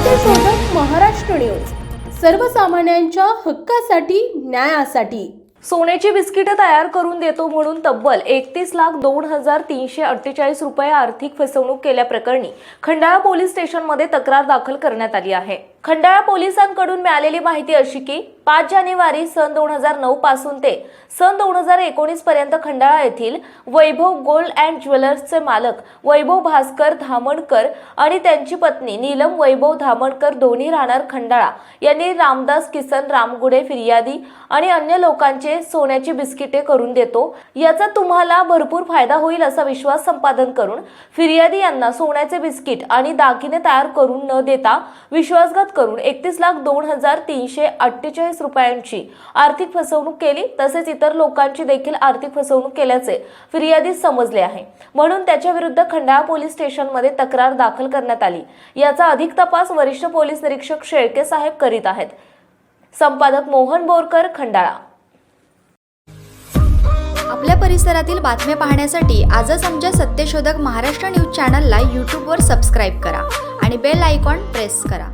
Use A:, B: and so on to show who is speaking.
A: Maharashtra news. सर्वसामान्यांच्या हक्कासाठी न्यायासाठी.
B: सोन्याची बिस्किटं तयार करून देतो म्हणून तब्बल एकतीस लाख दोन हजार तीनशे अठ्ठेचाळीस रुपये आर्थिक फसवणूक केल्याप्रकरणी खंडाळा पोलीस स्टेशनमध्ये तक्रार दाखल करण्यात आली आहे. खंडाळा पोलिसांकडून मिळालेली माहिती अशी की पाच जानेवारी सन दोन हजार नऊ पासून ते सन दोन हजार एकोणीस पर्यंत खंडाळा येथील वैभव गोल्ड अँड ज्वेलर्सचे मालक वैभव भास्कर धामणकर आणि त्यांची पत्नी नीलम वैभव धामणकर दोन्ही राहणार खंडाळा. यांनी रामदास किसन रामगुडे फिर्यादी आणि अन्य लोकांचे सोन्याची बिस्किटे करून देतो. याचा तुम्हाला भरपूर फायदा होईल असा विश्वास संपादन करून फिर्यादी यांना सोन्याचे बिस्किट आणि दागिने तयार करून न देता विश्वासघात करून एकतीस लाख दोन हजार तीनशे अठ्ठेचाळीस रुपयांची आर्थिक फसवणूक केली तसेच इतर लोकांची देखील आर्थिक फसवणूक केल्याचे फिर्यादीत समजले आहे. म्हणून त्याच्या विरुद्ध खंडाळा पोलीस स्टेशनमध्ये तक्रार दाखल करण्यात आली. याचा अधिक तपास वरिष्ठ पोलीस निरीक्षक शेळके साहेब करीत आहेत. संपादक मोहन बोरकर खंडाळा.
C: आपल्या परिसरातील बातम्या पाहण्यासाठी आजच आमच्या सत्यशोधक महाराष्ट्र न्यूज चॅनलला यूट्यूबवर सबस्क्राईब करा आणि बेल आयकॉन प्रेस करा.